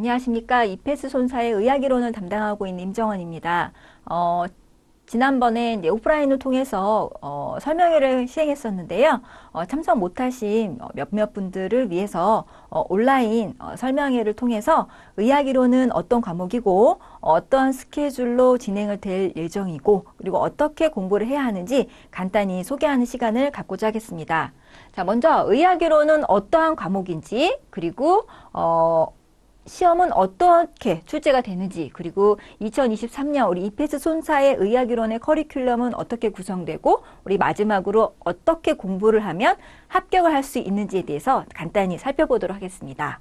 안녕하십니까. 이페스 손사의 의학이론을 담당하고 있는 임정원입니다. 어, 지난번에 이제 오프라인을 통해서 어, 설명회를 시행했었는데요. 어, 참석 못하신 어, 몇몇 분들을 위해서 어, 온라인 어, 설명회를 통해서 의학이론은 어떤 과목이고 어떤 스케줄로 진행을 될 예정이고 그리고 어떻게 공부를 해야 하는지 간단히 소개하는 시간을 갖고자 하겠습니다. 자, 먼저 의학이론은 어떠한 과목인지 그리고 어, 시험은 어떻게 출제가 되는지 그리고 2023년 우리 이페스 손사의 의학이론의 커리큘럼은 어떻게 구성되고 우리 마지막으로 어떻게 공부를 하면 합격을 할 수 있는지에 대해서 간단히 살펴보도록 하겠습니다.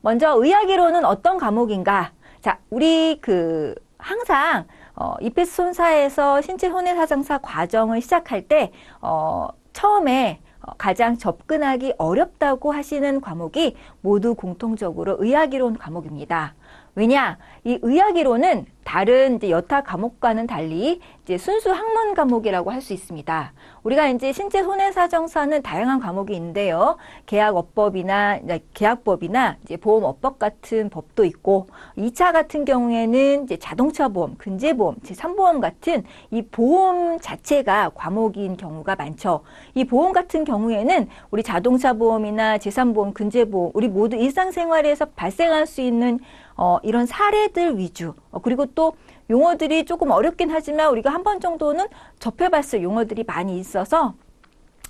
먼저 의학이론은 어떤 과목인가? 자, 우리 그 항상 어, 이페스 손사에서 신체 손해사정사 과정을 시작할 때 어, 처음에 어, 가장 접근하기 어렵다고 하시는 과목이 모두 공통적으로 의학이론 과목입니다. 왜냐? 이 의학이론은 다른 이제 여타 과목과는 달리 이제 순수 학문 과목이라고 할 수 있습니다. 우리가 이제 신체 손해사정사는 다양한 과목이 있는데요. 계약업법이나 계약법이나 이제 보험업법 같은 법도 있고 2차 같은 경우에는 이제 자동차 보험, 근제보험, 제3보험 같은 이 보험 자체가 과목인 경우가 많죠. 이 보험 같은 경우에는 우리 자동차 보험이나 제3보험, 근제보험 우리 모두 일상생활에서 발생할 수 있는 어, 이런 사례들 위주 어, 그리고 또 용어들이 조금 어렵긴 하지만 우리가 한 번 정도는 접해봤을 용어들이 많이 있어서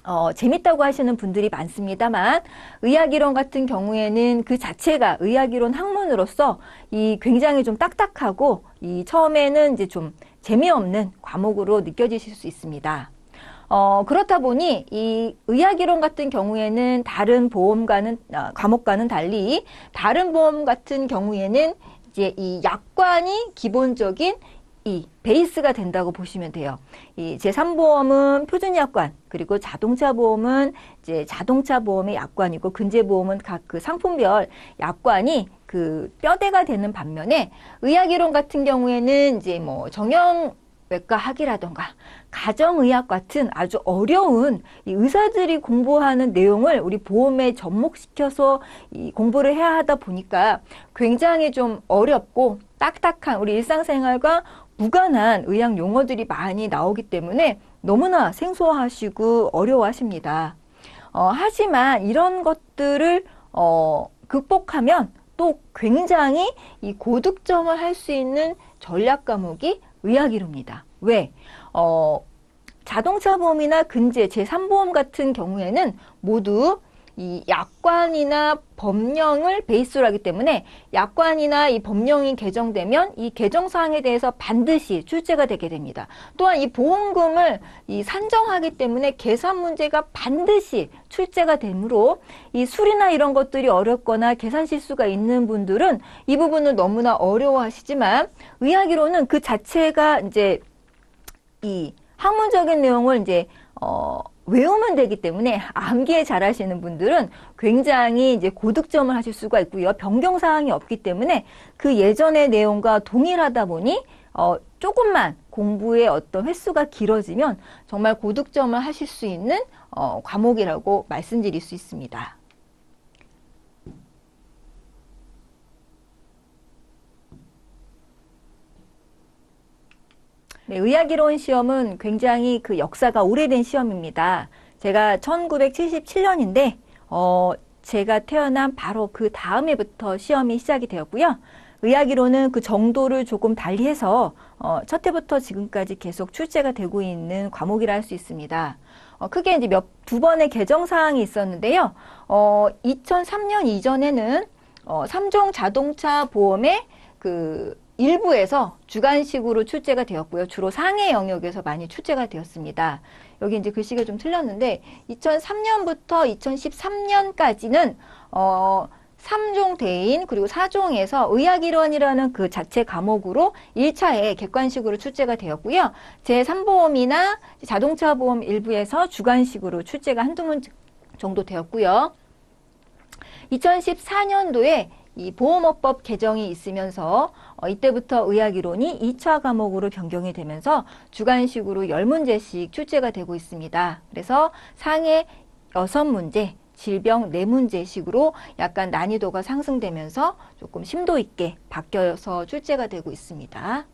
어, 재밌다고 하시는 분들이 많습니다만 의학이론 같은 경우에는 그 자체가 의학이론 학문으로서 이 굉장히 좀 딱딱하고 이 처음에는 이제 좀 재미없는 과목으로 느껴지실 수 있습니다. 어, 그렇다 보니 이 의학이론 같은 경우에는 다른 보험과는 어, 과목과는 달리 다른 보험 같은 경우에는 이제 이 약관이 기본적인 이 베이스가 된다고 보시면 돼요. 이 제3보험은 표준약관, 그리고 자동차 보험은 이제 자동차 보험의 약관이고 근제 보험은 각 그 상품별 약관이 그 뼈대가 되는 반면에 의학이론 같은 경우에는 이제 뭐 정형 외과 학이라던가 가정의학 같은 아주 어려운 이 의사들이 공부하는 내용을 우리 보험에 접목시켜서 이 공부를 해야 하다 보니까 굉장히 좀 어렵고 딱딱한 우리 일상생활과 무관한 의학 용어들이 많이 나오기 때문에 너무나 생소하시고 어려워하십니다. 어, 하지만 이런 것들을 어, 극복하면 또 굉장히 이 고득점을 할 수 있는 전략 과목이 의학이론입니다. 왜? 어, 자동차 보험이나 근제 제3보험 같은 경우에는 모두 이 약관이나 법령을 베이스로 하기 때문에 약관이나 이 법령이 개정되면 이 개정 사항에 대해서 반드시 출제가 되게 됩니다. 또한 이 보험금을 이 산정하기 때문에 계산 문제가 반드시 출제가 되므로 이 수리나 이런 것들이 어렵거나 계산 실수가 있는 분들은 이 부분을 너무나 어려워하시지만 의학이론은 그 자체가 이제 이 학문적인 내용을 이제 어 외우면 되기 때문에 암기에 잘하시는 분들은 굉장히 이제 고득점을 하실 수가 있고요. 변경 사항이 없기 때문에 그 예전의 내용과 동일하다 보니 어 조금만 공부의 어떤 횟수가 길어지면 정말 고득점을 하실 수 있는 어 과목이라고 말씀드릴 수 있습니다. 네, 의학이론 시험은 굉장히 그 역사가 오래된 시험입니다. 제가 1977년인데, 어, 제가 태어난 바로 그 다음 해부터 시험이 시작이 되었고요. 의학이론은 그 정도를 조금 달리해서 어, 첫 해부터 지금까지 계속 출제가 되고 있는 과목이라 할 수 있습니다. 어, 크게 이제 몇 두 번의 개정 사항이 있었는데요. 어, 2003년 이전에는 어, 3종 자동차 보험의 그 일부에서 주관식으로 출제가 되었고요. 주로 상해 영역에서 많이 출제가 되었습니다. 여기 이제 글씨가 좀 틀렸는데 2003년부터 2013년까지는 어 3종 대인 그리고 4종에서 의학이론이라는 그 자체 과목으로 1차에 객관식으로 출제가 되었고요. 제3보험이나 자동차 보험 일부에서 주관식으로 출제가 한두 문 정도 되었고요. 2014년도에 이 보험업법 개정이 있으면서 어, 이때부터 의학이론이 2차 과목으로 변경이 되면서 주관식으로 10문제씩 출제가 되고 있습니다. 그래서 상해 6문제, 질병 네 문제식으로 약간 난이도가 상승되면서 조금 심도 있게 바뀌어서 출제가 되고 있습니다.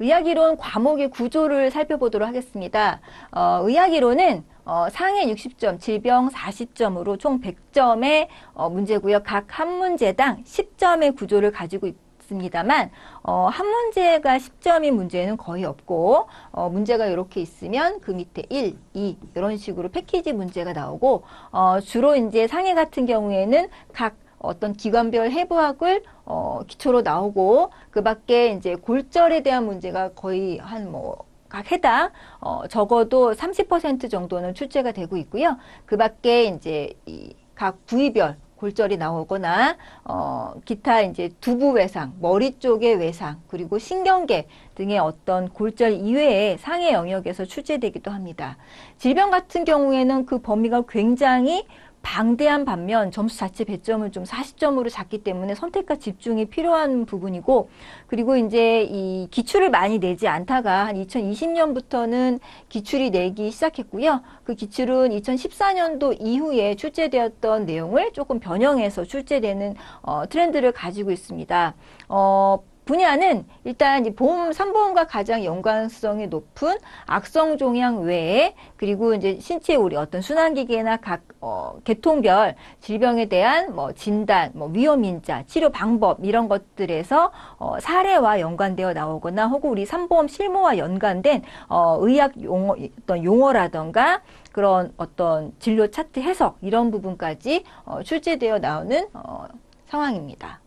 의학이론 과목의 구조를 살펴보도록 하겠습니다. 어, 의학이론은 어, 상해 60점, 질병 40점으로 총 100점의 어, 문제고요. 각 한 문제당 10점의 구조를 가지고 있습니다만 어, 한 문제가 10점인 문제는 거의 없고 어, 문제가 이렇게 있으면 그 밑에 1, 2 이런 식으로 패키지 문제가 나오고 어, 주로 이제 상해 같은 경우에는 각 어떤 기관별 해부학을 어, 기초로 나오고 그 밖에 이제 골절에 대한 문제가 거의 한뭐 각 해당 어, 적어도 30% 정도는 출제가 되고 있고요. 그 밖에 이제 이 각 부위별 골절이 나오거나 어, 기타 이제 두부 외상, 머리 쪽의 외상, 그리고 신경계 등의 어떤 골절 이외의 상해 영역에서 출제되기도 합니다. 질병 같은 경우에는 그 범위가 굉장히 방대한 반면 점수 자체 배점을 좀 40점으로 잡기 때문에 선택과 집중이 필요한 부분이고 그리고 이제 이 기출을 많이 내지 않다가 한 2020년부터는 기출이 내기 시작했고요. 그 기출은 2014년도 이후에 출제되었던 내용을 조금 변형해서 출제되는 어, 트렌드를 가지고 있습니다. 어, 분야는 일단 이 보험, 삼보험과 가장 연관성이 높은 악성 종양 외에 그리고 이제 신체 우리 어떤 순환기계나 각 어, 계통별 질병에 대한 뭐 진단, 뭐 위험 인자, 치료 방법 이런 것들에서 어, 사례와 연관되어 나오거나 혹은 우리 삼보험 실무와 연관된 어, 의학 용어 어떤 용어라던가 그런 어떤 진료 차트 해석 이런 부분까지 어, 출제되어 나오는 어, 상황입니다.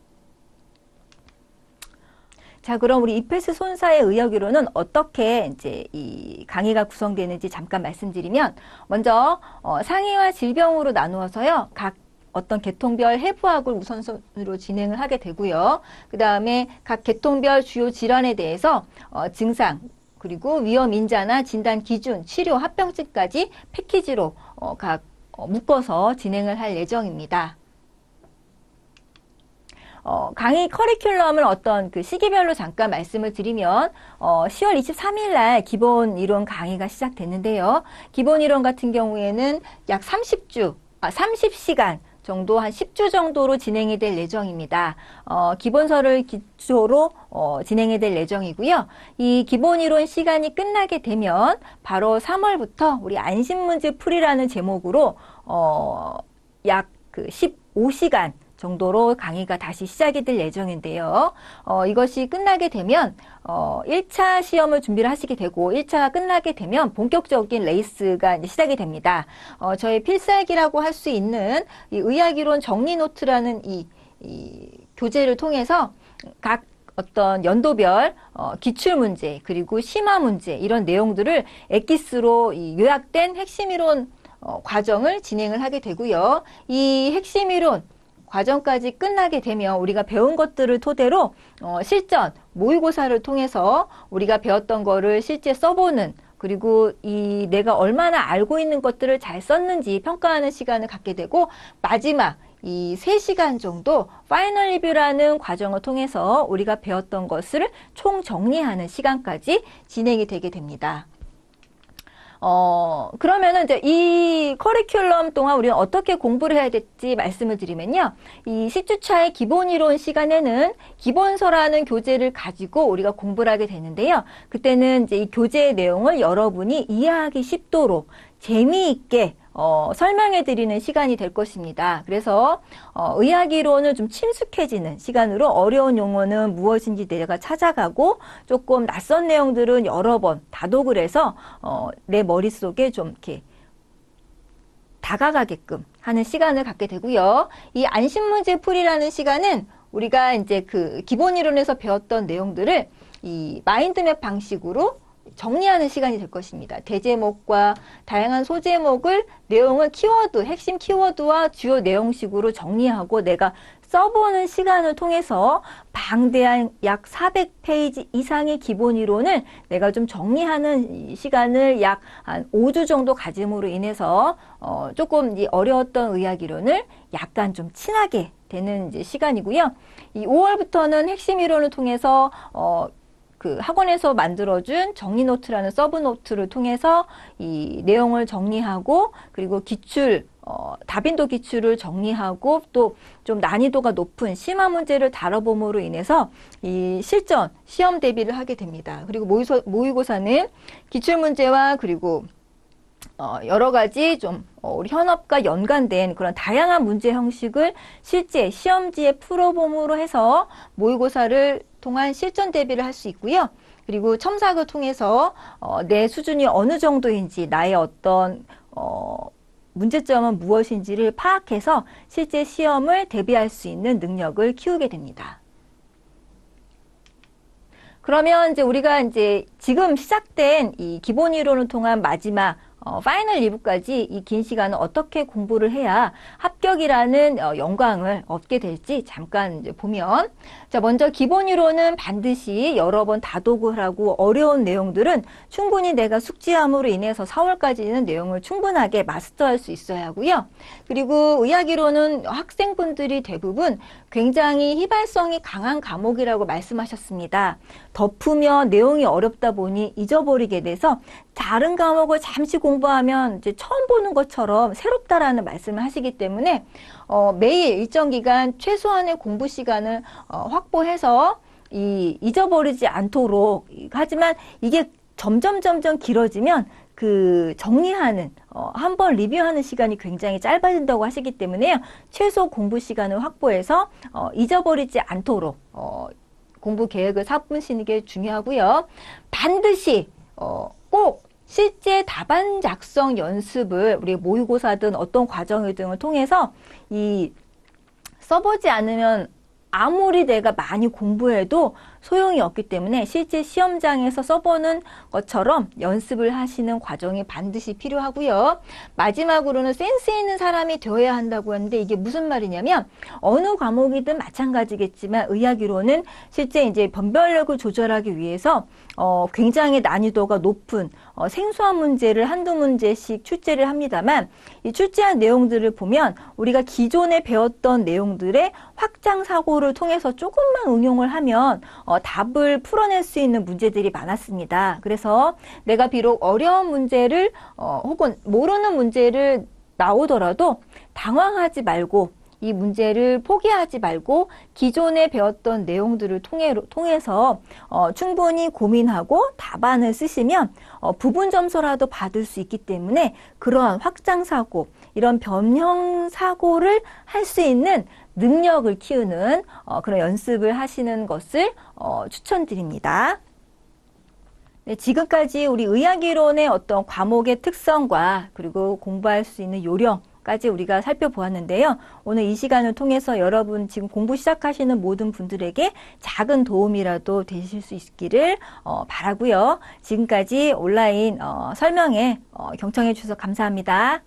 자, 그럼 우리 이페스 손사의 의학으로는 어떻게 이제 이 강의가 구성되는지 잠깐 말씀드리면 먼저 어, 상해와 질병으로 나누어서요. 각 어떤 계통별 해부학을 우선순위로 진행을 하게 되고요. 그 다음에 각 계통별 주요 질환에 대해서 어, 증상, 그리고 위험 인자나 진단 기준, 치료 합병증까지 패키지로 어, 각 어, 묶어서 진행을 할 예정입니다. 어, 강의 커리큘럼을 어떤 그 시기별로 잠깐 말씀을 드리면 어, 10월 23일 날 기본 이론 강의가 시작됐는데요. 기본 이론 같은 경우에는 약 30주, 아, 30시간 정도 한 10주 정도로 진행이 될 예정입니다. 어, 기본서를 기초로 어, 진행이 될 예정이고요. 이 기본 이론 시간이 끝나게 되면 바로 3월부터 우리 안심문제 풀이라는 제목으로 어, 약 그 15시간 정도로 강의가 다시 시작이 될 예정인데요. 어, 이것이 끝나게 되면 어, 1차 시험을 준비를 하시게 되고 1차가 끝나게 되면 본격적인 레이스가 이제 시작이 됩니다. 어, 저희 필살기라고 할 수 있는 이 의학이론 정리 노트라는 이, 이 교재를 통해서 각 어떤 연도별 어, 기출 문제 그리고 심화 문제 이런 내용들을 엑기스로 이 요약된 핵심 이론 어, 과정을 진행을 하게 되고요. 이 핵심 이론 과정까지 끝나게 되면 우리가 배운 것들을 토대로 어, 실전 모의고사를 통해서 우리가 배웠던 거를 실제 써보는 그리고 이 내가 얼마나 알고 있는 것들을 잘 썼는지 평가하는 시간을 갖게 되고 마지막 이 3시간 정도 파이널 리뷰라는 과정을 통해서 우리가 배웠던 것을 총 정리하는 시간까지 진행이 되게 됩니다. 어, 그러면은 이제 이 커리큘럼 동안 우리는 어떻게 공부를 해야 될지 말씀을 드리면요. 이 10주차의 기본 이론 시간에는 기본서라는 교재를 가지고 우리가 공부를 하게 되는데요. 그때는 이제 이 교재의 내용을 여러분이 이해하기 쉽도록 재미있게 어, 설명해 드리는 시간이 될 것입니다. 그래서 어, 의학 이론을 좀 친숙해지는 시간으로 어려운 용어는 무엇인지 내가 찾아가고 조금 낯선 내용들은 여러 번 다독을 해서 어, 내 머릿속에 좀 이렇게 다가가게끔 하는 시간을 갖게 되고요. 이 안심문제 풀이라는 시간은 우리가 이제 그 기본 이론에서 배웠던 내용들을 이 마인드맵 방식으로 정리하는 시간이 될 것입니다. 대제목과 다양한 소제목을 내용을 키워드, 핵심 키워드와 주요 내용식으로 정리하고 내가 써보는 시간을 통해서 방대한 약 400페이지 이상의 기본 이론을 내가 좀 정리하는 시간을 약 한 5주 정도 가짐으로 인해서 어 조금 이 어려웠던 의학 이론을 약간 좀 친하게 되는 시간이고요. 이 5월부터는 핵심 이론을 통해서 어 그 학원에서 만들어준 정리 노트라는 서브 노트를 통해서 이 내용을 정리하고 그리고 기출 어, 다빈도 기출을 정리하고 또 좀 난이도가 높은 심화 문제를 다뤄봄으로 인해서 이 실전 시험 대비를 하게 됩니다. 그리고 모의서, 모의고사는 기출 문제와 그리고 어, 여러 가지 좀 어, 우리 현업과 연관된 그런 다양한 문제 형식을 실제 시험지에 풀어봄으로 해서 모의고사를 통한 실전 대비를 할 수 있고요. 그리고 첨삭을 통해서 어, 내 수준이 어느 정도인지 나의 어떤 어, 문제점은 무엇인지를 파악해서 실제 시험을 대비할 수 있는 능력을 키우게 됩니다. 그러면 이제 우리가 이제 지금 시작된 이 기본 이론을 통한 마지막 어, 파이널 리뷰까지 이 긴 시간을 어떻게 공부를 해야 합격이라는 어, 영광을 얻게 될지 잠깐 보면 자 먼저 기본 이론은 반드시 여러 번 다독을 하고 어려운 내용들은 충분히 내가 숙지함으로 인해서 4월까지는 내용을 충분하게 마스터할 수 있어야 하고요. 그리고 의학 이론은 학생분들이 대부분 굉장히 휘발성이 강한 과목이라고 말씀하셨습니다. 덮으면 내용이 어렵다 보니 잊어버리게 돼서 다른 과목을 잠시 공부하면 이제 처음 보는 것처럼 새롭다라는 말씀을 하시기 때문에 어, 매일 일정 기간 최소한의 공부 시간을 어, 확보해서 이 잊어버리지 않도록 하지만 이게 점점 점점 길어지면 그 정리하는 어, 한 번 리뷰하는 시간이 굉장히 짧아진다고 하시기 때문에요. 최소 공부 시간을 확보해서 어, 잊어버리지 않도록 어, 공부 계획을 잡으시는 게 중요하고요. 반드시 어, 꼭 실제 답안 작성 연습을 우리 모의고사든 어떤 과정을 등을 통해서 이 써보지 않으면 아무리 내가 많이 공부해도 소용이 없기 때문에 실제 시험장에서 써보는 것처럼 연습을 하시는 과정이 반드시 필요하고요. 마지막으로는 센스 있는 사람이 되어야 한다고 하는데 이게 무슨 말이냐면 어느 과목이든 마찬가지겠지만 의학이론은 실제 이제 변별력을 조절하기 위해서 어, 굉장히 난이도가 높은 어, 생소한 문제를 한두 문제씩 출제를 합니다만 이 출제한 내용들을 보면 우리가 기존에 배웠던 내용들의 확장 사고를 통해서 조금만 응용을 하면 어, 답을 풀어낼 수 있는 문제들이 많았습니다. 그래서 내가 비록 어려운 문제를 어, 혹은 모르는 문제를 나오더라도 당황하지 말고 이 문제를 포기하지 말고 기존에 배웠던 내용들을 통해, 통해서 어, 충분히 고민하고 답안을 쓰시면 어, 부분 점수라도 받을 수 있기 때문에 그러한 확장 사고, 이런 변형 사고를 할 수 있는 능력을 키우는 어, 그런 연습을 하시는 것을 어, 추천드립니다. 네, 지금까지 우리 의학이론의 어떤 과목의 특성과 그리고 공부할 수 있는 요령 까지 우리가 살펴보았는데요. 오늘 이 시간을 통해서 여러분 지금 공부 시작하시는 모든 분들에게 작은 도움이라도 되실 수 있기를 어, 바라고요. 지금까지 온라인 어, 설명에 어, 경청해 주셔서 감사합니다.